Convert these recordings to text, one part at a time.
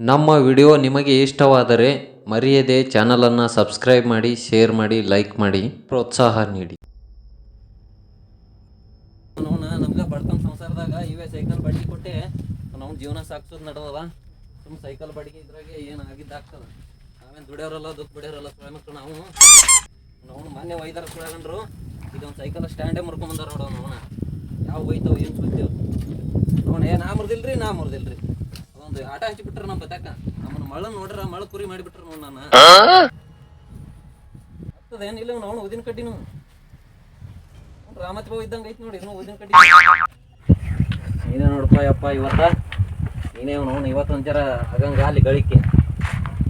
ನಮ್ಮ ವಿಡಿಯೋ ನಿಮಗೆ ಇಷ್ಟವಾದರೆ ಮರೆಯದೆ ಚಾನಲನ್ನು ಸಬ್ಸ್ಕ್ರೈಬ್ ಮಾಡಿ, ಶೇರ್ ಮಾಡಿ, ಲೈಕ್ ಮಾಡಿ, ಪ್ರೋತ್ಸಾಹ ನೀಡಿ. ಅವನ ನಮ್ಗೆ ಬಡ್ತನ ಸಂಸಾರದಾಗ ಇವೇ ಸೈಕಲ್ ಬಾಡಿಗೆ ಕೊಟ್ಟೆ, ನಾವು ಜೀವನ ಸಾಕ್ಸೋದು ನಡೆದದ. ಸುಮ್ಮ ಸೈಕಲ್ ಬಾಡಿಗೆ ಇದ್ರಾಗೆ ಏನು ಆಗಿದ್ದಾಗ್ತದ ನಾವೇನು ದುಡಿಯೋರಲ್ಲ ದುಃಖ ಬಿಡಿಯೋರಲ್ಲ ಸುಳ್ಳೆ ಮಕ್ಕಳು ನಾವು ನಾವು ಮೊನ್ನೆ ಒಯ್ದಾರ ಸುಳ್ಕೊಂಡ್ರು ಇದೊಂದು ಸೈಕಲ್ ಸ್ಟ್ಯಾಂಡೇ ಮುರ್ಕೊಂಬಂದಾರ ನೋಡೋಣ ಅವನ. ಯಾವ ಒಯ್ತಾವ ಏನು ಸುತ್ತೇವ್ ನೋಣ ಏ, ನಾ ಮುರಿದಿಲ್ರಿ ನಾ ಮುರಿದಿಲ್ರಿ. ಅದೊಂದು ಆಟ ಹಚ್ಚಿಬಿಟ್ರ ನಮ್ಮ ಬತ್ತಾಕ ನಮ್ಮನ್ನ ಮಳ ನೋಡ್ರ ಮಳ ಕುರಿ ಮಾಡಿಬಿಟ್ರ ನೋಡ್ ನಾನು. ಏನಿಲ್ಲ ನಾವು ಉದಿನ ಕಡ್ಡಿನು ರಾಮತ್ ಬಾವು ಇದ್ದಂಗೆ ಐತಿ ನೋಡಿ ಇನ್ನೂ ಊದಿನ ಕಡ್ಡಿ. ನೀನೇ ನೋಡಪ್ಪ ಯಪ್ಪ ಇವತ್ತ. ನೀನೇ ಅವನು ಇವತ್ತೊಂದು ಜರ ಹಗಂಗ ಅಲ್ಲಿ ಗಳಿಕೆ.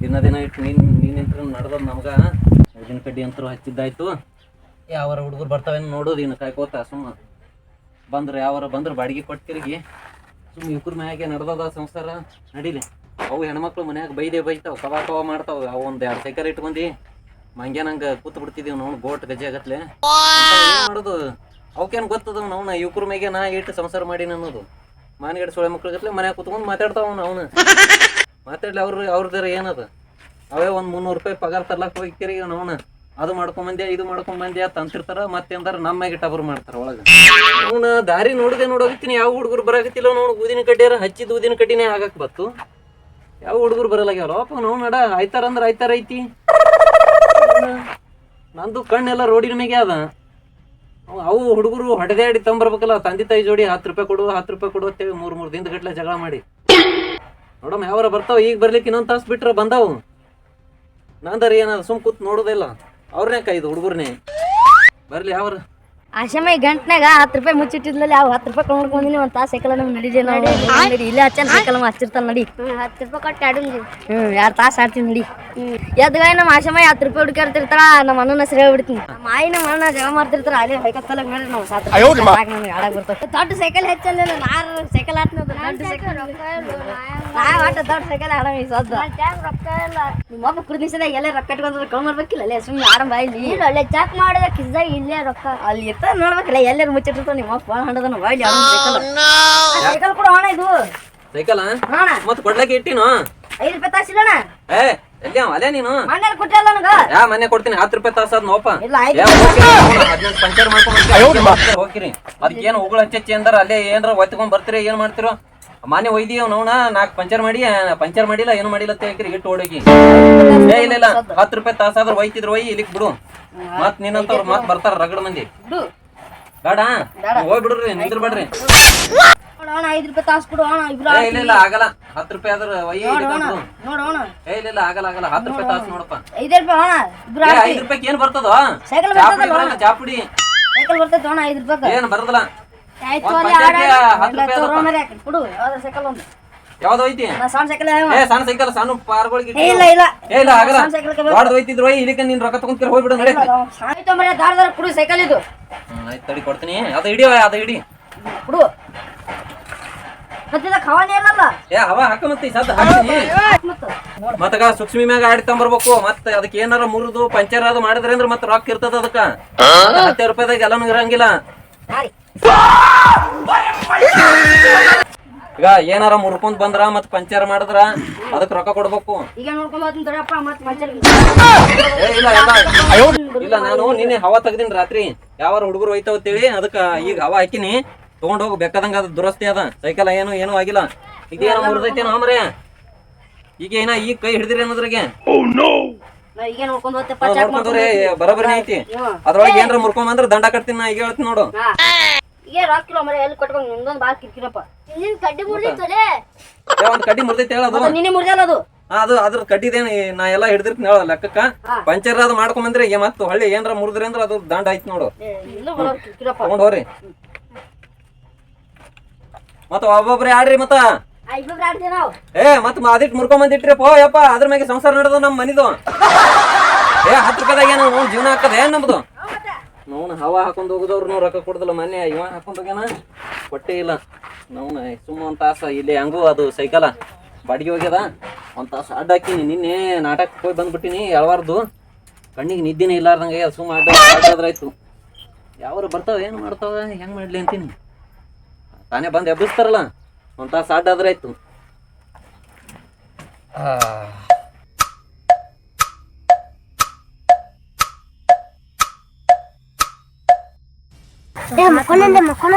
ದಿನ ದಿನ ಇಟ್ಟು ನೀನ್ ನೀನ್ ನಿಂತ್ರ ನಡ್ದ ನಮ್ಗ. ಊದಿನ ಕಡ್ಡಿ ಅಂತೂ ಹಚ್ಚಿದ್ದಾಯ್ತು. ಯಾವಾರ ಹುಡುಗರು ಬರ್ತಾವೇನು ನೋಡೋದು ಇನ್ನು ಕಾಯ್ಕೋತ ಸುಮ್ಮ ಬಂದ್ರೆ ಯಾವಾರ ಬಂದ್ರೆ ಬಾಡಿಗೆ ಕೊಟ್ಟು ತಿರುಗಿ. ಸುಮ್ಮ ಇವ್ರ ಮ್ಯಾಗೆ ನಡ್ದದ ಸಂಸಾರ, ನಡೀಲಿ. ಅವು ಹೆಣ್ಮಕ್ಳು ಮನ್ಯಾಗ ಬೈದೆ ಬೈತಾವ ಕವಾ ಕವಾ ಮಾಡ್ತಾವ. ಅವು ಒಂದ್ ಎರಡು ಸೈಕಲ್ ಇಟ್ಕೊಂಡಿ ಮಂಗ್ಯ ನಂಗೆ ಕೂತ್ ಬಿಡ್ತಿದೀವಿ ನಾವು ಗೋಟ್ ಗಜೆ ಆಗತ್ಲೆ. ಮಾಡೋದು? ಅವಕ್ಕೇನು ಗೊತ್ತದ ಅವ್ನ? ಇವ್ರ ಮ್ಯಾಗೆ ನಾ ಇಟ್ಟು ಸಂಸಾರ ಮಾಡಿ ಅನ್ನೋದು. ಮಾನಗಡೆ ಸೊಳೆ ಮಕ್ಳಿಗತ್ಲೆ ಮನ್ಯಾಗ ಕೂತ್ಕೊಂಡು ಮಾತಾಡ್ತಾವ ಅವನು ಮಾತಾಡ್ಲಿ ಅವ್ರ, ಅವ್ರದ್ರ ಏನದ? ಅವೇ ಒಂದ್ ಮುನ್ನೂರು ರೂಪಾಯಿ ಪಗಾರ ತರ್ಲಾಕ್ ಹೋಗ್ತೀರಿ ಅವನ. ಅದು ಮಾಡ್ಕೊಂಬಂದ್ಯಾ ಇದು ಮಾಡ್ಕೊಂಬಂದ್ಯಾ ತಂತಿರ್ತಾರ ಮತ್ತೆ ಅಂದಾರ ನಮ್ಮ ಮ್ಯಾಗೆ ಟಬರ್ ಮಾಡ್ತಾರ ಒಳಗ. ಅವನ ದಾರಿ ನೋಡದೆ ನೋಡೋಗಿತ್ತೀನಿ ಯಾವ ಹುಡುಗರು ಬರಾಕತ್ತಿಲ್ಲ ನೋಡು, ಊದಿನ ಕಡ್ಡಿಯಾರ ಹಚ್ಚಿದ ಊದಿನ ಕಡ್ಡಿನೇ ಆಗಕ್ ಬತ್ತು. ಯಾವ ಹುಡುಗರು ಬರಲಾಗ್ಯಾವ ಅಪ್ಪ ನಾವು ನಡ ಆಯ್ತಾರ ಅಂದ್ರ ಆಯ್ತಾರ ಐತಿ. ನಂದು ಕಣ್ಣೆಲ್ಲ ರೋಡಿನ ಮೇಗೆ ಅದ. ಅವ್- ಹುಡುಗರು ಹೊಡೆದಾಡಿ ತಂಬರ್ಬೇಕಲ್ಲ, ತಂದೆ ತಾಯಿ ಜೋಡಿ ಹತ್ತು ರೂಪಾಯಿ ಕೊಡು, ಹತ್ತು ರೂಪಾಯಿ ಕೊಡು ಅಂತೇಳಿ ಮೂರ್ ಮೂರ್ ದಿನ ಗಟ್ಲೆ ಜಗಳ ಮಾಡಿ. ನೋಡಮ್ಮ, ಯಾವಾರ ಬರ್ತಾವ, ಈಗ ಬರ್ಲಿಕ್ಕೆ ಇನ್ನೊಂದು ತಾಸು ಬಿಟ್ರ ಬಂದಾವು. ನಂದರ ಏನದ ಸುಮ್ ಕೂತ್ ನೋಡೋದಿಲ್ಲ ಅವ್ರನ್ನೇ ಕೈದು ಹುಡುಗರ್ನೇ. ಬರ್ಲಿ ಅವ್ರು. ಆಶಮ ಈ ಗಂಟ್ನಾಗ ಹತ್ತು ರೂಪಾಯಿ ಮುಚ್ಚಿಟ್ಟಿದ್ಲಲ್ಲಿ ಅವ್ ಹತ್ತು ರೂಪಾಯಿ ಕೊಂಡ್ ಬಂದಿನಿ ಒಂದ್ ತಾಸ ಸೈಕಲ್ ನಮ್ಗೆ ನಡಿದೆ ನೋಡಿ. ನಡಿ. ಇಲ್ಲೇ ಹಚ್ಚನ್ ಸೈಕಲ್ ಹಚ್ಚಿರ್ತಾನ ನಡಿ. ಹತ್ತು ರೂಪಾಯಿ ಕೊಟ್ಟು ಆಡಿ ಹ್ಞೂ ಎರಡು ತಾಸ ಆಡ್ತೀನಿ ನಡಿ. ಎದ್ಗಾಯ ನಮ್ಮ ಆಶಮೈ ಹತ್ತು ರೂಪಾಯಿ ಹುಡುಕಾಡ್ತಿರ್ತಾಳ ನಮ್ಮ ಅಣ್ಣನ ಸರಿ ಬಿಡ್ತೀನಿ ನಮ್ಮ ಆಯಿ ನಮ್ಮ ಅಣ್ಣ ಜಗಳ ಮಾಡ್ತಿರ್ತಾರ ಅಲ್ಲಿ ಹೈಕತ್ತಲ್ಲ ಮೇಲೆ ನಾವು ಸಾತ್ ನಮ್ಗೆ ಆಡಕ್ ಬರ್ತದೆ ದೊಡ್ಡ ಸೈಕಲ್ ಹೆಚ್ಚಲ್ಲ ನಾರು ಸೈಕಲ್ ಆಡ್ತೀನಿ ದೊಡ್ಡ ಸೈಕಲ್ ಎಲ್ಲ ರೊಕ್ಕ ಇಟ್ಕೊಂಡ್ರೆ ಕಳ್ ಮಾಡ್ಬೇಕಿಲ್ಲ? ಅಲ್ಲೇ ಸುಮ್ಮನೆ ಆರಂಭ ಇಲ್ಲ. ಒಳ್ಳೆ ಚೆಕ್ ಮಾಡಿದ ಕಿಸ್ದಾಗ ಇಲ್ಲೇ ರೊಕ್ಕ? ಅಲ್ಲಿ ಎತ್ತ ನೋಡ್ಬೇಕಲ್ಲ ಎಲ್ಲರೂ ಮುಚ್ಚಿಟ್ಟಿರ್ತಾವ ನಿಮ್ಮ ಫೋನ್ ಹಂಡದನ ಬಾಯ್ಲಿ ಆಡಮ್ ಸೈಕಲ್. ಸೈಕಲ್ ಕೂಡ ಅಣ್ಣ ಇದು. ಸೈಕಲ್? ಅಣ್ಣ. ಮತ್ ಕೊಡ್ಲಾಕ ಇಟ್ಟಿನು? ಐದು ರೂಪಾಯಿ ತಾಸಿಲ್ಲಣ್ಣ ಏ ಎಲ್ಲಿ ಅಲ್ಲೇ ನೀನು? ಮನೇಲಿ ಕೊಟ್ಟಿಲ್ಲ ನನಗ? ಯಾ ಮನೆ ಕೊಡ್ತೀನಿ. ಹತ್ತು ರೂಪಾಯಿ ತಾಸ ಅದ್ ನೋಪ. ಹದಿನೆಂಟು ಪಂಚರ್ ಮಾಡ್ಕೊಂಡ್ ಹೋಗಿರಿ. ಅದಕ್ಕೆ ಏನು ಉಗುಳು ಹಚ್ಚಿ ಅಂದ್ರೆ? ಅಲ್ಲೇ ಏನ್ರ ಒತ್ಕೊಂಡ್ ಬರ್ತೀರಿ? ಏನ್ ಮಾಡ್ತಿರೋ? ಮಾನ್ಯ ಒಯ್ದಿ ಅವ್ನವ್ನ ನಾಕ್ ಪಂಚರ್ ಮಾಡಿ ಪಂಚರ್ ಮಾಡಿಲ್ಲ ಏನು ಮಾಡಿಲ್ಲ ಅಂತ ಹೇಳ್ಕಿರಿ ಇಟ್ಟು ಓಡೋಗಿ ಏ ಇಲ್ಲ ಇಲ್ಲ ಹತ್ತು ರೂಪಾಯಿ ತಾಸಾದ್ರ ಒಯ್ತಿದ್ರು ಒಯ್ ಇಲ್ಲಿಕ್ ಬಿಡು. ಮತ್ ನಿನ್ನಂತವ್ರು ಮತ್ ಬರ್ತಾರ ರಗಡ ಮಂದಿ. ಬಿಡು. ಹೋಗ್ ಬಿಡ್ರಿ ನಿಂದ್ರ ಬಿಡ್ರಿ ನೋಡು ಅಣ್ಣ ಐದು ರೂಪಾಯಿ ತಾಸು ಕೊಡು ಅಣ್ಣ ಇಬ್ರು ಏ ಇಲ್ಲ ಇಲ್ಲ ಆಗಲ್ಲ. ಹತ್ತು ರೂಪಾಯಿ ಆದ್ರ ಒಯ್ಯ. ಏ ಇಲ್ಲ ಇಲ್ಲ ಆಗಲ್ಲ ಆಗಲ್ಲ. ಹತ್ತು ರೂಪಾಯಿ ತಾಸು ನೋಡಪ್ಪ. ಐದೇ ರೂಪಾಯಿ ಅಣ್ಣ ಇಬ್ರು ಐದು ರೂಪಾಯಿ ಏನ್ ಬರ್ತದ? ಸೈಕಲ್ ಬರಲ್ಲ ಚಾಪುಡಿ ಸೈಕಲ್ ಬರ್ತೈತೆ ಅಣ್ಣ ಐದು ರೂಪಾಯಿ ಏನ್ ಬರದಲ್ಲ ಆಯ್ತು ಸುಕ್ಷ್ಮಿ ಅಲ್ಲಿ ಪಂಚಾಯ್ತಿ ಆಡ ಹತ್ತು ರೂಪಾಯಿ ಅದಪ್ಪ. ಮರೆ ಕೊಡು ಯಾವ್ದು ಸೈಕಲ್ ಒಂದು. ಯಾವ್ದು ಐತಿ ಸಣ್ಣ ಸೈಕಲ್ ಏ ಸಣ್ಣ ಸೈಕಲ್ ಸಣ್ಣ ಪಾರ್ಗಳಿಗೆ ಇಲ್ಲ ಇಲ್ಲ. ಏ ಇಲ್ಲ ಆಗಲ್ಲ. ಸಣ್ಣ ಸೈಕಲ್ ಕೆ ದೊಡ್ಡದು ಐತಿದ್ರು ಒಯ್ ಇಲ್ಲಿಕ ನೀನ್ ರೊಕ್ಕ ತಗೊಂಡ್ಕಿರ ಹೋಗ್ಬಿಡು ನಡಿ. ಆಯ್ತು ಮರೆ ದಾರ ದಾರ ಕೊಡು ಸೈಕಲ್ ಇದು. ಹ್ಮ್, ತಡಿ ಕೊಡ್ತೀನಿ. ಅದು ಹಿಡಿಯೋ ಅದು ಹಿಡಿ. ಕೊಡು. ಮತ್ತೆ ಮತ್ತಗ ಸೂಕ್ಷ್ಮಿ ಮ್ಯಾಗ ಆಡಿ ತಂಬರ್ಬೇಕು. ಮತ್ತೆ ಅದಕ್ಕೆ ಏನಾರ ಮುರಿದು ಪಂಚರ್ ಅದು ಮಾಡಿದ್ರೆ ಅಂದ್ರೆ ಮತ್ತೆ ರೊಕ್ಕ ಇರ್ತದ ಅದಕ್ಕ. ಹತ್ತೆ ರೂಪಾಯಿದಾಗ ಎಲ್ಲಾನು ಇರಂಗಿಲ್ಲ. ಈಗ ಏನಾರ ಮುರ್ಕೊಂಡ್ ಬಂದ್ರ ಮತ್ ಪಂಚರ್ ಮಾಡಿದ್ರ ಅದಕ್ಕೆ ರೊಕ್ಕ ಕೊಡ್ಬೇಕು. ಈಗ ಇಲ್ಲ ನಾನು ನಿನ್ನೆ ಹವಾ ತೆಗ್ದಿನ್ ರಾತ್ರಿ. ಯಾವಾರ ಹುಡುಗರು ಒಯ್ತಾವ ಅಂತೇಳಿ ಅದಕ್ಕ ಈಗ ಹವಾ ಹಾಕಿನಿ. ತಗೊಂಡ್ ಹೋಗಿ ಬೇಕಾದಂಗ ಅದ್ ದುರಸ್ತಿ ಅದ. ಸೈಕಲ್ ಏನು ಏನೂ ಆಗಿಲ್ಲ. ಇದೇನೋ ಮುರಿದೈತಿ ನಾಮ್ರೆ ಈಗ ಏನ ಈಗ ಕೈ ಹಿಡಿದಿರಿ ಅನ್ನೋದ್ರಾಗೆ. ನೋಡ್ಕೊಂಡ್ರೆ ಐತಿ. ಅದ್ರೊಳಗೆ ಏನಾರ ಮುರ್ಕೊಂಡ್ ಬಂದ್ರ ದಂಡ ಕಟ್ತೀನಿ ನಾ ಈಗ ಹೇಳ್ತೀನಿ ನೋಡು. ಈಗ ರಾಕಿಲ್ಲ ಮರೆ ಎಲ್ಲಿ ಕೊಟ್ಕೊಂಡು ನಿಂದೊಂದು ಬಾಳ್ ಕಿರ್ಕಿರಪ್ಪ ನಿನ್ ಕಡ್ಡಿ ಮುರಿತಲೆ ಏ, ಒಂದ್ ಕಡ್ಡಿ ಮುರ್ದೈತಿ ಹೇಳೋದು ಅದು. ನಿನ್ನೆ ಮುರಿದಲ್ಲ ಅದು. ಆ, ಅದು ಅದ್ರ ಕಡ್ಡಿದೇನ ನಾ ಎಲ್ಲಾ ಹಿಡಿದಿರ್ತೀನಿ ಹೇಳ ಲೆಕ್ಕಕ್ಕ. ಪಂಚರ್ ಅದು ಮಾಡ್ಕೊಂಬಂದ್ರೆ ಬಂದ್ರೆ ಈಗ ಮತ್ತೆ ಹೊಳ್ಳಿ ಏನ್ರ ಮುರಿದ್ರಿ ಅಂದ್ರ ಅದು ದಂಡ ಆಯ್ತು ನೋಡು. ಏ, ಇಲ್ಲೂ ಬರೋ ಕಿರ್ಕಿರಪ್ಪ ತಗೊಂಡ್ ಹೋಗ್ರಿ. ಮತ್ತ ಒಬ್ಬೊಬ್ರಿ ಆಡ್ರಿ ಮತ್ತ. ಇಬ್ಬರು ಆಡ್ತೀವಿ ನಾವು. ಏ ಮತ್ ಅದಿಟ್ ಮುರ್ಕೊಂಬಂದಿಟ್ರಿ ಪೋ ಯಪ್ಪ. ಅದ್ರ ಮ್ಯಾಗೆ ಸಂಸಾರ ನಡೆದ ನಮ್ ಮನಿದು. ಏ ಹತ್ತು ರೂಪಾಯಿದಾಗ ಏನು ಜೀವನ ಹಾಕದ ಏನ್ ನಮ್ದು? ಹವಾ ಹಾಕೊಂಡು ಹೋಗುದವ್ರು ರೊಕ್ಕ ಕೊಡುದಿಲ್ಲ ಮೊನ್ನೆ ಇವ ಹಾಕೊಂಡು ಹೋಗ್ಯಾನ? ಕೊಟ್ಟೇ ಇಲ್ಲ. ನಾವು ಸುಮ್ಮ ಒಂದು ತಾಸು ಇಲ್ಲಿ ಹೆಂಗೂ ಅದು ಸೈಕಲ ಬಾಡಿಗೆ ಹೋಗ್ಯದ. ಒಂದು ತಾಸು ಅಡ್ಡ ಹಾಕಿನಿ ನಿನ್ನೆ ನಾಟಕಕ್ಕೆ ಹೋಗಿ ಬಂದ್ಬಿಟ್ಟಿನಿ ಯಾವಾರ್ದು ಕಣ್ಣಿಗೆ ನಿದ್ದೆನೇ ಇಲ್ಲಾರ್ದಂಗೆ ಸುಮ್ಮ ಅಡ್ಡ ಅಡ್ಡಾದ್ರಾಯ್ತು ಯಾವ್ರು ಬರ್ತಾವೆ, ಏನು ಮಾಡ್ತಾವೆ, ಹೆಂಗ್ ಮಾಡ್ಲಿ ಅಂತೀನಿ. ತಾನೇ ಬಂದು ಎಬ್ಬಿಸ್ತಾರಲ್ಲ. ಒಂದು ತಾಸು ಅಡ್ಡ ಏ ಮಕ್ಕೊಂಡೆ ಮಕ್ಕೊಂಡ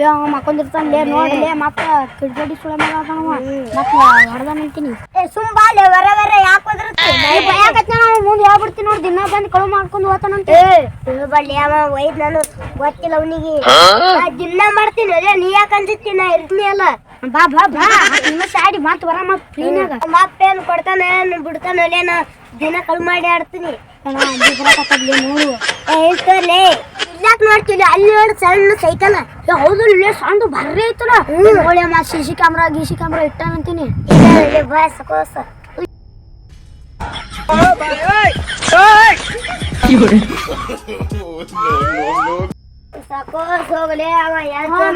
ಏ ಮಕ್ಕೊಂಡಿರ್ತಾನೆ ನೋಡಲೇ ಮತ್ತ ಕಿಡ್ಗಡಿ ಸುಳ ಮತ್ತ ಹೊಡೆದ ನಿಂತೀನಿ. ಏ ಸುಮ್ ಬಾಲೆ ವರ ವರ ಯಾಕೆ ಒದರುತ್ತೆ? ಭಯಕತ್ನ ನಾನು ಮುಂದೆ ಹೇಳ್ಬಿಡ್ತೀನಿ ನೋಡಿ ದಿನ ಬಂದು ಕಳು ಮಾಡ್ಕೊಂಡು ಹೋತಾನಂತೆ ಏ. ಬಳ್ಳಿ ಅವ ಒಯ್ದ್ ನಾನು ಗೊತ್ತಿಲ್ಲ ಅವನಿಗೆ. ದಿನ ಮಾಡ್ತೀನಿ ಅದೇ ನೀ ಯಾಕೆ ಅಂದಿತ್ತಿ? ನಾ ಇರ್ತೀನಿ ಅಲ್ಲ. ಬಾ ಬಾ ಬಾ ನಿಮ್ಮ ಸಾಡಿ ಮತ್ತೆ ವರ ಮತ್ ಕ್ಲೀನಾಗ ಮತ್ತೇನು ಏನ್ ಕೊಡ್ತಾನೆ ಬಿಡ್ತಾನೆ ಅಲ್ಲೇನ ದಿನ ಕಳು ಮಾಡಿ ಆಡ್ತೀನಿ. ನೋಡು. ಹೇಳ್ತಲೇ ಇಲ್ಲಾಕ್ ನೋಡ್ತಿಲ್ಲ ಅಲ್ಲಿ ನೋಡಿ ಸಣ್ಣ ಸೈಕಲ್. ಹೌದು ಇಲ್ಲೇ ಸಣ್ಣ ಬರ್ರಿ ಐತಲ್ಲ ಒಳ್ಳೆ ಮಾ ಸಿ ಸಿ ಕ್ಯಾಮ್ರಾ ಗಿ ಸಿ ಕ್ಯಾಮ್ರಾ ಇಟ್ಟಾನಂತೀನಿ ಬಸ್ ಕೋಸ ಸಕೋಸ್. ಹೋಗಲೇ ಅವ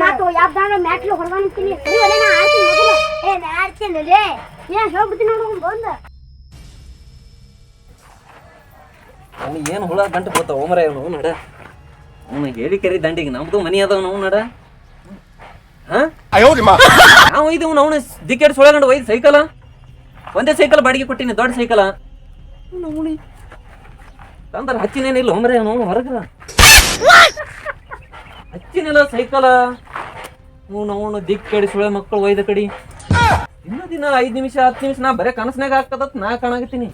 ಮಾತು ಯಾವ್ದಾನ ಮ್ಯಾಟ್ಲು ಹೊಡ್ಕೊಂತೀನಿ ಏ ನಾ ಆಡ್ತೀನಿ ಲೇ ಏನ್ ಹೇಳ್ಬಿಡ್ತೀನಿ ನೋಡು ಬಂದ. ಅವ್ನು ಏನು ಹುಳ ಗಂಟು ಬರ್ತಾವ ಓಮರ ಅವನು ನಡ. ಅವನು ಹೇಳಿ ಕರಿ ದಂಡಿಗೆ ನಮ್ದು ಮನಿ ಅದಾವ ನಾವು ನಡ. ಹಾ? ನಾವು ಇದು ಅವನು ದಿಕ್ಕೆಡ್ ಸುಳಗಂಡು ಒಯ್ದು ಸೈಕಲ. ಒಂದೇ ಸೈಕಲ್ ಬಾಡಿಗೆ ಕೊಟ್ಟಿನಿ ದೊಡ್ಡ ಸೈಕಲ. ನೋಡಿ ತಂದ್ರೆ ಹಚ್ಚಿನೇನಿಲ್ಲ ಒಮ್ಮರೆ ಅವನು ಹೊರಗ್ರ. ಹಚ್ಚಿನಿಲ್ಲ ಸೈಕಲ. ಅವನು ದಿಕ್ಕೆಡಿ ಸುಳೆ ಮಕ್ಕಳು ಒಯ್ದ ಕಡಿ. ದಿನ ದಿನ ಐದು ನಿಮಿಷ ಹತ್ತು ನಿಮಿಷ ನಾ ಬರೇ ಕನಸ್ನಾಗ ಆಗ್ತದತ್ ನಾ ಕಾಣಾಗತ್ತೀನಿ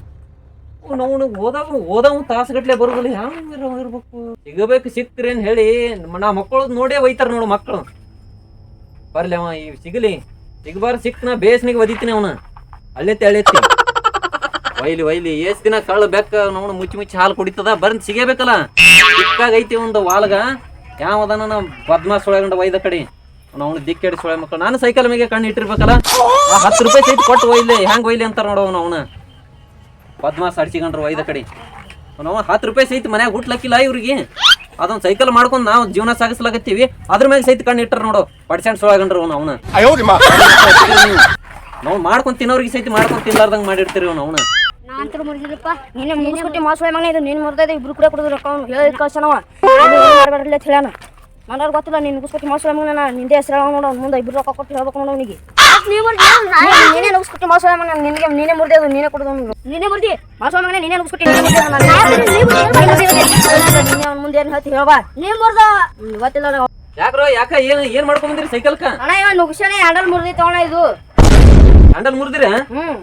ಅವನು ಓದಾಗ ಓದವ್ ತಾಸುಗಟ್ಲೆ ಬರೋದಿಲ್ಲ. ಯಾವ ಇರ್ಬೇಕು? ಸಿಗಬೇಕು, ಸಿಕ್ತಿರಿ ಅಂತ ಹೇಳಿ ನಾ ಮಕ್ಕಳು ನೋಡೇ ಒಯ್ತಾರ ನೋಡು ಮಕ್ಕಳು ಬರ್ಲಿ ಅವ, ಈ ಸಿಗಲಿ. ಸಿಗಬಾರ ಸಿಕ್ತನ ಬೇಸ್ನಿಗೆ ಒದಿತೀನಿ ಅವನ. ಅಲ್ಲೇ ಅಳ್ಳೆತ್ತಿ ಒಯ್ಲಿ ಒಯ್ಲಿ, ಎಷ್ಟು ದಿನ ಕಳ್ಳ ಬೆಕ್ಕ ನೋಡು ಮುಚ್ಚಿ ಮುಚ್ಚಿ ಹಾಲು ಕುಡಿತದ? ಬರ್ನ್ ಸಿಗಬೇಕಲ್ಲ. ಸಿಕ್ಕಾಗೈತಿ ಒಂದು ವಾಲ್ಗ. ಯಾವದನ ನಾ ಬದ್ಮಾಸ್ ಒಳಗಂಡ ಒಯ್ದ ಕಡೆ. ಅವ್ನು ದಿಕ್ಕೆಡಿ ಸೊಳೆ ಮಕ್ಕಳು ನಾನು ಸೈಕಲ್ ಮೇಲೆ ಕಣ್ಣು ಇಟ್ಟಿರ್ಬೇಕಲ್ಲ. ಹತ್ತು ರೂಪಾಯಿ ಸೈಟ್ ಕೊಟ್ಟು ಒಯ್ಲಿ. ಹೆಂಗ್ ಒಯ್ಲಿ ಅಂತಾರ ನೋಡು ಅವನು ಅವನ. ಪದ್ಮಾಸ್ ಅಡ್ಸಿಕೊಂಡ್ರು ಐದು ಕಡೆ. ನಾವು ಹತ್ತು ರೂಪಾಯಿ ಸಹಿತ ಮನ್ಯಾಗ ಹುಟ್ಲಕ್ಕಿಲ್ಲ ಇವ್ರಿಗೆ. ಅದೊಂದು ಸೈಕಲ್ ಮಾಡ್ಕೊಂಡು ನಾವು ಜೀವನ ಸಾಗಿಸ್ಲಾಗತ್ತೀವಿ ಅದ್ರ ಮ್ಯಾಗ ಸಹಿತ ಕಣ್ಣು ಇಟ್ಟರು ನೋಡು ಪಡ್ಸೆಂಟ್ ಸೊಳಗಂಡ್ರು ಅವ್ನು ಅವನ. ನಾವು ಮಾಡ್ಕೊಂಡು ತಿನ್ನೋರಿಗೆ ಸಹಿತ ಮಾಡ್ಕೊಂಡು ತಿನ್ಲಾರ್ದಂಗ್ ಮಾಡಿರ್ತೀರಿ ಅವ್ನು ಅವನ. ನಾನ್ ಮುರಿದಿಲ್ಲಪ್ಪ ನಿನ್ನ ಮುಗಿಸ್ಕೊಟ್ಟಿ ಮಾಸ ಮಗನ ಇದು ನೀನು ಇಬ್ರು ಕೂಡ ಕೊಡೋದು ರೊಕ್ಕ ಅವ್ನು. ಹೇಳಿ ಕಳ್ಸನವ ಮಾಡಬಾರ್ದಿಲ್ಲ ಅಂತ ಹೇಳ್ಯಾನ. ನನಗೆ ಗೊತ್ತಿಲ್ಲ ನೀನು ಮುಗಿಸ್ಕೊಟ್ಟಿ ಮಾಸ ಮಗನ ನಿಂದೆ ಹೆಸರು ನೋಡು ಅವ್ನ ಮುಂದೆ ಇಬ್ರು ರೊಕ್ಕ ಕೊಟ್ಟು ಹೇಳ್ಬೇಕು ನೋಡು ಅವನಿಗೆ. ನೀನೇ ನುಗ್ಸ್ಕೊಟ್ಟಿ ಮಾಸ ಮಗನ ನಿನಗೆ ನೀನೇ ಮುರಿದೆ ಅದು ನೀನೇ ಕೊಡೋದು ನೀನೇ ಮುರ್ದಿ ಮಾಸ ಮಗನ ನೀನೇ ನುಗ್ಸ್ಕೊಟ್ಟಿ ನೀನೇ ಅವ್ನ ಮುಂದೆ ಏನು ಹೇಳ್ತಿ ಹೇಳ್ಬಾ ನೀ ಮುರ್ದ ಗೊತ್ತಿಲ್ಲ ನನಗೆ. ಯಾಕ್ರೋ ಯಾಕ ಏನ್ ಏನ್ ಮಾಡ್ಕೊಂಡ್ ಬಂದಿರಿ ಸೈಕಲ್ ಅಣ್ಣ ಇವ ನುಗ್ಸನೆ ಹ್ಯಾಂಡಲ್ ಮುರ್ದೈತೆ ಅಣ್ಣ ಇದು ಹ್ಯಾಂಡಲ್ ಮುರಿದಿರ ಹ್ಮ್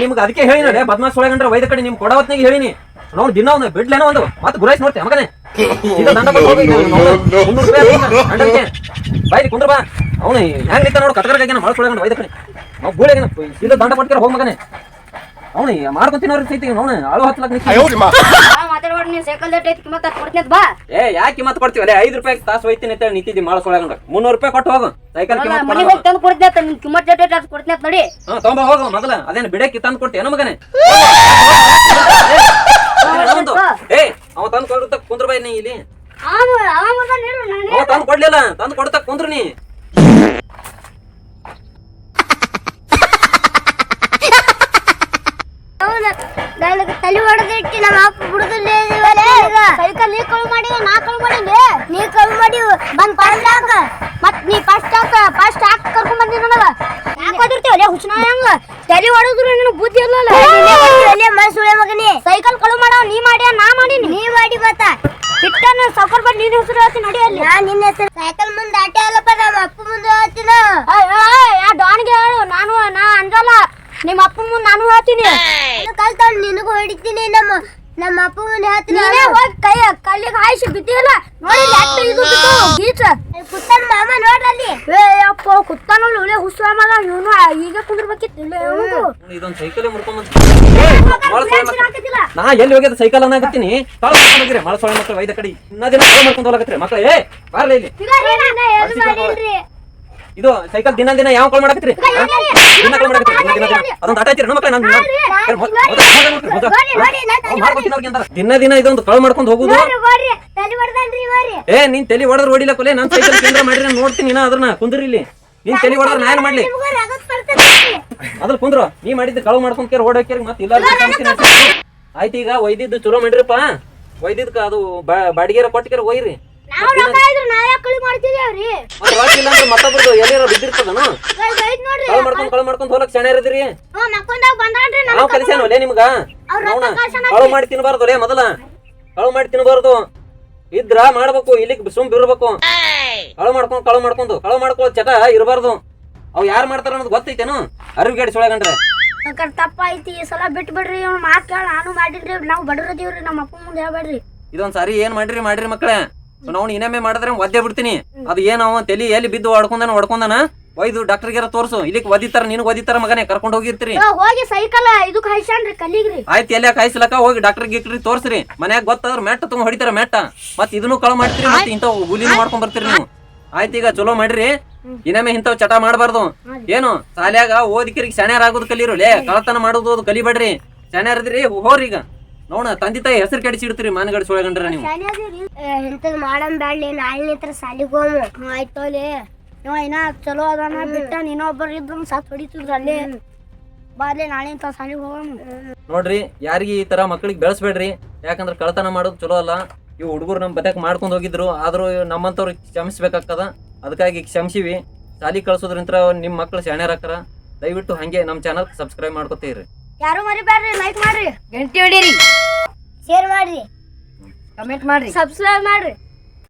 ನಿಮ್ಗೆ ಅದಕ್ಕೆ ಹೇಳಿ ನೋಡಿ ಬದ್ಮಾಸ್ ಒಳಗಂಡ್ರೆ ವೈದ್ಯ ಕಡೆ ನಿಮ್ ಕೊಡವತ್ನಾಗ ಹೇಳಿನಿ ನೋಡಿ ದಿನ ಒಂದು ಬಿಡ್ಲೇನೋ ಒಂದು ಮತ್ತೆ ಗುರಾಯ್ಸ್ ನೋಡ್ತೆ ಮಗನೇ. ಬಾಯ್ಲಿ ಕುಂದ್ರ ಬಾ ಅವನು ಹೆಂಗ್ ನಿಂತ ನೋಡು ಕಟ್ಕರ್ಗಾಗ್ಯಾನ ಮಳಸ್ ಒಳಗಂಡು ಒಯ್ದ ಕಡೆ ನಾವು ಗೂಳೆಗೇನ ಇಲ್ಲ ದಂಡ ಕೊಟ್ಟಾರ ಹೋಗ್ ಮಗನೇ. ಅವನು ಮಾಡ್ಕೊಂತಿನವ್ರಿಗೆ ಸೈತಿ ಅವನು ಅಳು ಹತ್ಲಕ್ ಲಕ್ಷ ಮಾತಾಡ್ಬಾರ್ದು ನೀನು ಸೈಕಲ್ ದಟ್ ಐತಿ ಕೊಡ್ತೀನಿ ಬಾ. ಏ ಯಾಕೆ ಕಿಮ್ಮತ್ ಕೊಡ್ತೀವಿ? ಅಲ್ಲೇ ಐದು ರೂಪಾಯಿ ತಾಸು ಅಂತ ನಿಂತಿದ್ದಿ ಮುನ್ನೂರು ರೂಪಾಯಿ ಕೊಟ್ಟು ಹೋಗು. ಸೈಕಲ್ ಕಿಮ್ಮತ್ ಮನೆಗೆ ಹೋಗಿ ತಂದು ಕೊಡ್ತೀನಿ ಅಂತ ನಿನ್ ಕಿಮ್ಮತ್ ಡೇಟ್ ಐತೆ ಅದು ಕೊಡ್ತೀನಿ ಅಂತ ನೋಡಿ. ಹಾ ತೊಂಬ ಹೋಗು ಮೊದಲ. ಅದೇನು ಬಿಡಕ್ಕೆ ತಂದು ಕೊಡ್ತೇನ ಮಗನೇ? ಏ ಅವ ತಂದು ಕೊಡ್ತ ಕುಂದ್ರ ಬೈ ನೀ ಇಲ್ಲಿ. ಅವ ತಂದು ಕೊಡ್ಲಿಲ್ಲ ತಂದು ಕೊಡ್ತಾ ಕುಂದ್ರ ನೀ. ನನಗೆ ತಲೆ ಹೊಡೆದಿಟ್ಟು ನಮ್ಮ ಅಪ್ಪ ಬಿಡುದಿಲ್ಲ ಸೈಕಲ್ ನೀ ಕಳು ಮಾಡಿ ನಾ ಕಳು ಮಾಡೀನಿ ನೀ ಕಳು ಮಾಡಿ ಬಂದ್ ಫಸ್ಟ್ ಹಾಕ. ಮತ್ ನೀ ಫಸ್ಟ್ ಹಾಕ ಫಸ್ಟ್ ಹಾಕ್ ಕರ್ಕೊಂಡ್ ಬಂದಿ ನನಗ. ಯಾಕೆ ಓದಿರ್ತೀವಲ್ಲ ಹುಚ್ಚನ ಹಂಗ? ತಲೆ ಹೊಡೆದ್ರು ನಿನಗೆ ಬುದ್ಧಿ ಇರಲ್ಲ ಮನಸ್ಸುಳೆ ಮಗನಿ. ಸೈಕಲ್ ಕಳು ಮಾಡೋ ನೀ ಮಾಡಿ ನಾ ಮಾಡಿ ನೀ ಮಾಡಿ ಬತ್ತ ಇಟ್ಟ ನಾನು ಸಫರ್ ಬಂದು ನಿನ್ನ ಹೆಸರು ಹೇಳ್ತೀನಿ ನಡಿ ಅಲ್ಲಿ. ನಾ ನಿನ್ನ ಹೆಸರು ಸೈಕಲ್ ಮುಂದೆ ಆಟ ಅಲ್ಲಪ್ಪ ನಮ್ಮ ಅಪ್ಪ ಮುಂದೆ ಹೇಳ್ತೀನ? ಯಾ ಡಾನ್ಗೆ ಹೇಳು ನಾನು ನಾ ಅಂದಲ್ಲ ನಿಮ್ಮ ಅಪ್ಪ ಮುಂದೆ ನಾನು ಹೇಳ್ತೀನಿ. ಕಲ್ತಾವ್ ನಿನಗೂ ಹೊಡಿತೀನಿ ನಮ್ಮ ನಮ್ಮ ಅಪ್ಪ ಮುಂದೆ ಹೇಳ್ತೀನಿ. ನೀನೇ ಹೋಗಿ ಕೈ ಕಲ್ಲಿಗೆ ಹಾಯಿಸಿ ಬಿದ್ದಿಲ್ಲ ನೋಡಿ ಎಷ್ಟು ಇದು ಬಿದ್ದು ಗೀಚ? ಕುತ್ತನ್ ಮಾಮ ನೋಡ್ರಲ್ಲಿ ಏ ಅಪ್ಪ ಕುತ್ತಾನ ಒಳ್ಳೆ ಹುಸ್ಸ ಮಗ ಇವನು ಈಗ ಕುಂದಿರ್ಬೇಕಿತ್ತು. ಇಲ್ಲ ಇವನು ಇದೊಂದು ಸೈಕಲ್ ಮುರ್ಕೊಂಡ್ ನಾ ಎಲ್ಲಿ ಹೋಗ್ಯದ ಸೈಕಲ್ ಅನ್ನಾಗತ್ತೀನಿ ತಾಳ ಹೋಗಿರಿ ಮಳಸೊಳ ಮಕ್ಕಳು ಐದ ಕಡೆ ಇನ್ನ ದಿನ ಕಳೆ ಮಾಡ್ಕೊಂಡು ಹೋಗಕತ್ರಿ ಮಕ್ಕಳು ಏ ಬಾರ್ಲಿ ಇಲ್ಲಿ. ಇದು ಸೈಕಲ್ ದಿನ ದಿನ ಯಾವ ಕಾಲ್ ಮಾಡಕತ್ರಿ ದಿನ ಕಾಲ್ ಮಾಡಕತ್ರಿ ದಿನ ದಿನ ದಿನ. ಅದೊಂದು ಆಟ ಐತಿ ಮಕ್ಕಳ ನಾನು ದಿನ ದಿನ ಇದೊಂದು ಕಾಲ್ ಮಾಡ್ಕೊಂಡು ಹೋಗುದು. ಏ ನೀನ್ ತಲೆ ಹೊಡೆದ್ರ ಹೊಡಿಲ್ಲ ಕೊಲೆ? ನಾನು ಸೈಕಲ್ ಕೇಂದ್ರ ಮಾಡಿದ್ರೆ ನಾನ್ ನೋಡ್ತೀನಿ ಇನ್ನ ಅದನ್ನ ಕುಂದ್ರಿ ಇಲ್ಲಿ. ನೀನ್ ತಲೆ ಹೊಡೆದ್ರ ನಾ ಏನ್ ಮಾಡ್ಲಿ. ಅದ್ರ ಕುಂದ್ರು. ನೀ ಮಾಡಿದ್ದು ಕಳು ಮಾಡ್ಕೊಂಡ್ ಕೇರ್ ಓಡೋಕೇರಿ ಮತ್ತೆ ಇಲ್ಲ ಆಯ್ತು ಈಗ ಒಯ್ದಿದ್ದು ಚಲೋ ಮಾಡ್ರಿಪ್ಪ. ಒಯ್ದಿದ್ಕ ಅದು ಬಾಡಿಗೆರ ಕೊಟ್ಟಿಗೆ ಒಯ್ರಿ. ನಾವು ರೊಕ್ಕ ಇದ್ರೆ ನಾವೇ ಕಳಿ ಮಾಡ್ತಿದೇವ್ರಿ ಮತ್ತೆ ರೊಕ್ಕ ಇಲ್ಲ ಅಂದ್ರೆ ಮತ್ತೊಬ್ರದ್ದು ಎಲ್ಲಿರೋ ಬಿದ್ದಿರ್ತದನು? ಐತ್ ನೋಡ್ರಿ. ಕಳು ಮಾಡ್ಕೊಂಡ್ ಕಳು ಮಾಡ್ಕೊಂಡ್ ಹೋಲಕ್ ಶಾಣ್ಯಾರದಿರಿ ಹ್ಞೂ ಮಕ್ಕೊಂದಾಗ ಬಂದಾನ್ರಿ ನಾವು ನಿಮ್ಗ? ಅವ್ರ್ ನೋಡ ರೊಕ್ಕ ಕಳ್ಸ್ಯಾನ ಕಳು ಮಾಡಿ ತಿನ್ಬಾರ್ದು ಮೊದಲ. ಕಳು ಮಾಡಿ ತಿನ್ಬಾರ್ದು. ಇದ್ರ ಮಾಡ್ಬೇಕು ಇಲ್ಲಿ ಸುಮ್ ಬಿರ್ಬೇಕು. ಕಳು ಮಾಡ್ಕೊಂಡು ಕಳು ಮಾಡ್ಕೊಂಡು ಕಳು ಮಾಡ್ಕೊಳ್ಳೋ ಚಟ ಇರಬಾರ್ದು. ಅವ್ ಯಾರು ಮಾಡ್ತಾರ ಅನ್ನೋದು ಗೊತ್ತೈತೇನು? ಸೊಳಗಂಡ್ರೆ ಅಕ್ಕರ್ ತಪ್ಪ ಐತಿ ಈ ಸಲ ಬಿಟ್ಟು ಬಿಡ್ರಿ ಇವ್ನ ಮಾತ್ ಕೇಳ ನಾನು ಮಾಡಿನ್ರಿ ನಾವು ಬಡರದೀವ್ರಿ ನಮ್ಮ ಅಪ್ಪ ಮುಂದೆ ಹೇಳ್ಬೇಡ್ರಿ. ಇದೊಂದ್ ಸಾರಿ ಏನ್ ಮಾಡ್ರಿ ಮಾಡ್ರಿ ಮಕ್ಕಳೇ ನಾವು ಇನ್ನೊಮ್ಮೆ ಮಾಡಿದ್ರೆ ಒದ್ದೆ ಬಿಡ್ತೀನಿ. ಅದು ಏನೋ ತಲಿ ಎಲ್ಲಿ ಬಿದ್ದು ಹೊಡ್ಕೊಂಡನ ಹೊಡ್ಕೊಂಡನ? ಒಯ್ದು ಡಾಕ್ಟರ್ಗೆರ ತೋರ್ಸು. ಇಲ್ಲಿಗೆ ಒದಿತಾರ ನೀನು ಒದಿತಾರ ಮಗನೇ ಕರ್ಕೊಂಡು ಹೋಗಿರ್ತೀರಿ. ಹೋಗಿ ಸೈಕಲ್ ಇದು ಕಲಿಗ್ರಿ. ಆಯ್ತು ಎಲ್ಲ ಕಾಯಿಸ್ಲಕ್ಕ ಹೋಗಿ ಡಾಕ್ಟರ್ ಗಿಟ್ರಿ ತೋರ್ಸ್ರಿ. ಮನ್ಯಾಗ ಗೊತ್ತಾದ್ರ ಮೆಟ್ಟ ತುಂಬ ಹೊಡಿತಾರ ಮೆಟ್ಟ ಮತ್ತೆ ಇದನ್ನು ಕಳ ಮಾಡ್ತೀರಿ ಮತ್ತೆ ಇಂಥವ್ ಗುಲಿನ ಮಾಡ್ಕೊಂಡ್ ಬರ್ತೀರಿ ನೀವು. ಆಯ್ತು ಈಗ ಚಲೋ ಮಾಡ್ರಿ. ಇನ್ನೊಮ್ಮೆ ಇಂಥವ್ ಚಟ ಮಾಡಬಾರ್ದು. ಏನು? ಸಾಲ್ಯಾಗ ಓದಿಕರಿಗೆ ಸಣ್ಯಾರ ಆಗೋದು ಕಲೀರು. ಲೇ ಕಳತನ ಮಾಡೋದು ಅದು ಕಲಿಬೇಡ್ರಿ. ಶಾಣ್ಯಾರದ್ರಿ ಹೋರಿ ಈಗ. ನೋಡ ತಂದೆ ತಾಯಿ ಹೆಸರು ಕೆಡಿಸಿಡ್ತೀರಿ ಮಾನಗಡ ಸುಳಗಂಡ್ರ ನೀವು. ಇಂಥದ್ ಮಾಡಮ್ ಬ್ಯಾಡ್ಲಿ ನಾಳೆ ನಿತ್ರ ಸಾಲಿಗೆ ಹೋಗು. ಆಯ್ತೋಲಿ ಇವ ಇನ್ನ ಚಲೋ ಅದಾನ ಬಿಟ್ಟ ಇನ್ನೊಬ್ಬರು ಇದ್ರು ಸತ್ ಹೊಡಿತಿದ್ರು ಅಲ್ಲಿ. ಬಾರ್ಲಿ ನಾಳೆ ಇಂಥ ಸಾಲಿಗೆ ಹೋಗಮ್ ನೋಡ್ರಿ ಯಾರಿಗೆ ಈ ತರ ಮಕ್ಕಳಿಗೆ ಬೆಳೆಸ್ಬೇಡ್ರಿ. ಯಾಕಂದ್ರೆ ಕಳತನ ಮಾಡೋದು ಚಲೋ ಅಲ್ಲ. ಇವು ಹುಡುಗರು ನಮ್ಮ ಬದಕ್ ಮಾಡ್ಕೊಂಡು ಹೋಗಿದ್ರು. ಆದ್ರೂ ನಮ್ಮಂತವ್ರಿಗೆ ಕ್ಷಮಿಸ್ಬೇಕಾಗ್ತದ. ಅದಕ್ಕಾಗಿ ಕ್ಷಮಿಸಿವಿ. ಸಾಲಿ ಕಳ್ಸೋದ್ರಿಂತ ನಿಮ್ಮ ಮಕ್ಕಳು ಶಾಣ್ಯರಾಕರ ದಯವಿಟ್ಟು ಹಂಗೆ ನಮ್ಮ ಚಾನಲ್ ಸಬ್ಸ್ಕ್ರೈಬ್ ಮಾಡ್ಕೊತೀರಿ. ಯಾರು ಮರಿಬ್ಯಾಡ್ರಿ ಲೈಕ್ ಮಾಡ್ರಿ. ಗಂಟೆ ಹೊಡೀರಿ. ಶೇರ್ ಮಾಡ್ರಿ. ಕಮೆಂಟ್ ಮಾಡ್ರಿ. ಸಬ್ಸ್ಕ್ರೈಬ್ ಮಾಡ್ರಿ.